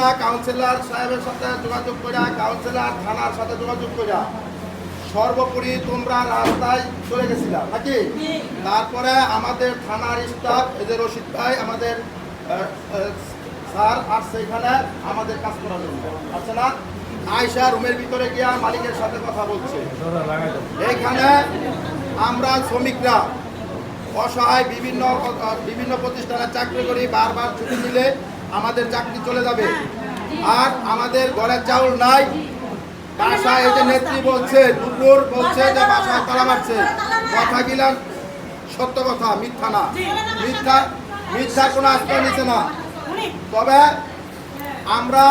আমরা কাউন্সিলর সাহেবের সাথে যোগাযোগ করিয়া কাউন্সিলর থানার সাথে যোগাযোগ করিয়া সর্বোপরি তোমরা রাস্তায় চলে গেছিলা, নাকি? তারপরে আমাদের থানার স্টাফ যে রশিদ ভাই, আমাদের স্যার, আর সেখানে আমাদের কাজ করার জন্য। আচ্ছা না? আয়সা রুমের ভিতরে গিয়া মালিকের সাথে কথা বলছে। এখানে আমরা শ্রমিকরা অসহায় বিভিন্ন বিভিন্ন প্রতিষ্ঠানে চাকরি করি, বারবার ছুটি নিলে আমাদের চাকরি চলে যাবে। আর আমাদের ঘরের চাউল নাই। বাসায় এই যে নেত্রী বলছে দুপুর বলছে যে বাসায় তালা মারছে। কথা গিলাম সত্য কথা মিথ্যা না। মিথ্যা মিথ্যা কোনো আশ্রয় নিচ্ছে না। তবে আমরা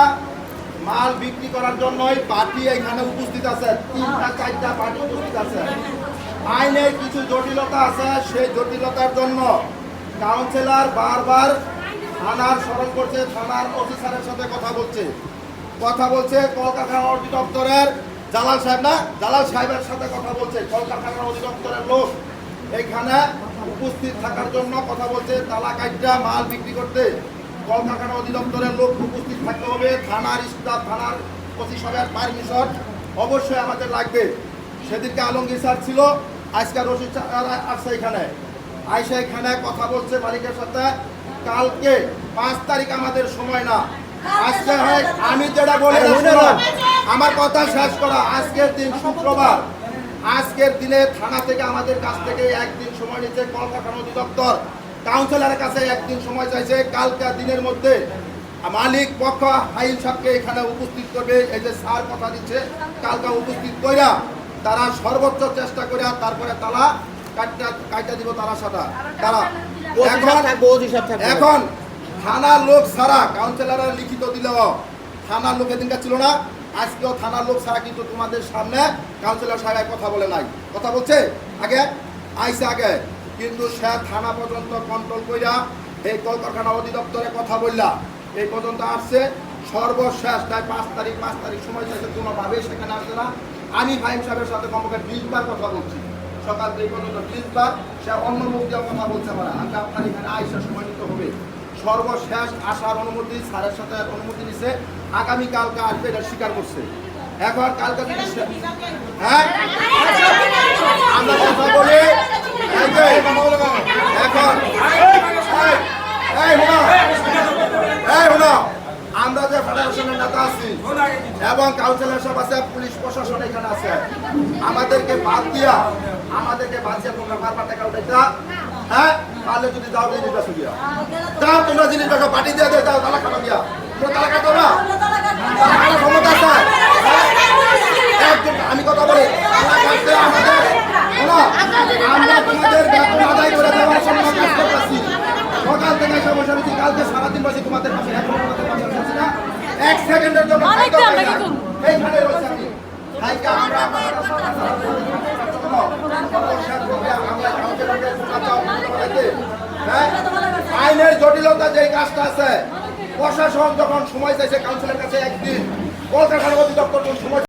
মাল বিক্রি করার জন্যই পার্টি এখানে উপস্থিত আছে। তিনটা চারটা পার্টি উপস্থিত আছে। আইনে কিছু জটিলতা আছে। সেই জটিলতার জন্য কাউন্সিলর বারবার থানার স্মরণ করছে, থানার অফিসারের সাথে কথা বলছে। কথা বলছে কলকারখানা অধিদপ্তরের জালাল সাহেব না? জালাল সাহেবের সাথে কথা বলছে কলকারখানা অধিদপ্তরের লোক। এখানে উপস্থিত থাকার জন্য কথা বলছে, তালা কাইটা মাল বিক্রি করতে। কলকারখানা অধিদপ্তরের লোক উপস্থিত থাকতে হবে, থানার স্টাফ, থানার ওসি সাহেবের পারমিশন অবশ্যই আমাদের লাগবে। সেদিনকে আলমগীর স্যার ছিল, আজকে রশিদ আসছে এখানে। আইসা এখানে কথা বলছে মালিকের সাথে। কালকে পাঁচ তারিখ আমাদের সময় না। আজকে হয় আমি যেটা বলে আমার কথা শেষ করা আজকের দিন শুক্রবার। আজকের দিনে থানা থেকে আমাদের কাছ থেকে একদিন সময় নিচ্ছে কলকাতা অধিদপ্তর। কাউন্সিলরের কাছে একদিন সময় চাইছে কালকা দিনের মধ্যে মালিক পক্ষ হাইল সাহেবকে এখানে উপস্থিত করবে। এই যে স্যার কথা দিচ্ছে কালকা উপস্থিত কইরা তারা সর্বোচ্চ চেষ্টা করিয়া তারপরে তারা কাটটা কাটা দিব তারা সাদা তারা এখন থানার লোক ছাড়া কাউন্সিলররা লিখিত দিল। থানার লোক এদিনটা ছিল না আজকেও থানার লোক ছাড়া কিন্তু তোমাদের সামনে কাউন্সিলর সাহেব কথা বলে নাই। কথা বলছে? আগে? আইসে আগে। কিন্তু সে থানা পর্যন্ত কন্ট্রোল কইরা এই কলকারখানা অধিদপ্তরে কথা বললা। এই পর্যন্ত আসছে। সর্বশেষ তাই পাঁচ তারিখ পাঁচ তারিখ সময় চাইছে কোনোভাবেই সেখানে আসছে না। আমি ফাইম সাহেবের সাথে কমপক্ষে বিশবার কথা বলছি। সকাল থেকে পর্যন্ত বিশবার সে অন্য মুখ দিয়ে কথা বলতে পারে। আমি আপনার এখানে আয়সা সময় নিতে হবে। সর্বশেষ আসার অনুমতি, স্যারের সাথে অনুমতি নিছে আগামীকালকে আসবে, এটা স্বীকার করছে। এখন কালকে হ্যাঁ? আমরা কথা বলি এখন এই, এই হুনা এই হুনা আমরা যে ফেডারেশনের নেতা আছি এবং কাউন্সিলর সব আছে, পুলিশ প্রশাসন এখানে আছে। আমাদেরকে বাদ দিয়া, আমাদেরকে বাদ দিয়া তোমরা বারবার টাকা উঠাইতা হ্যাঁ? তাহলে যদি যাও জিনিস বেসো দিয়া যাও তোমরা জিনিস বেসো দিয়ে দিয়ে যাও তালা খাটো দিয়া। তোমরা তালা কাটো না? তালা আছে? আমি কথা বলি। আমাদের আমরা তোমাদের আদায় করে দেওয়ার সকাল থেকে বসে কালকে সারাদিন বসে তোমাদের পাশে। এখন তোমাদের পাশে আছি না এক সেকেন্ডের জন্য আমরা কি করব এইখানে রয়েছে আমরা। হ্যাঁ? আইনের জটিলতা যে কাজটা আছে প্রশাসন যখন সময় চাইছে কাউন্সিলের কাছে একদিন কলকাতার অধিদপ্তর সময়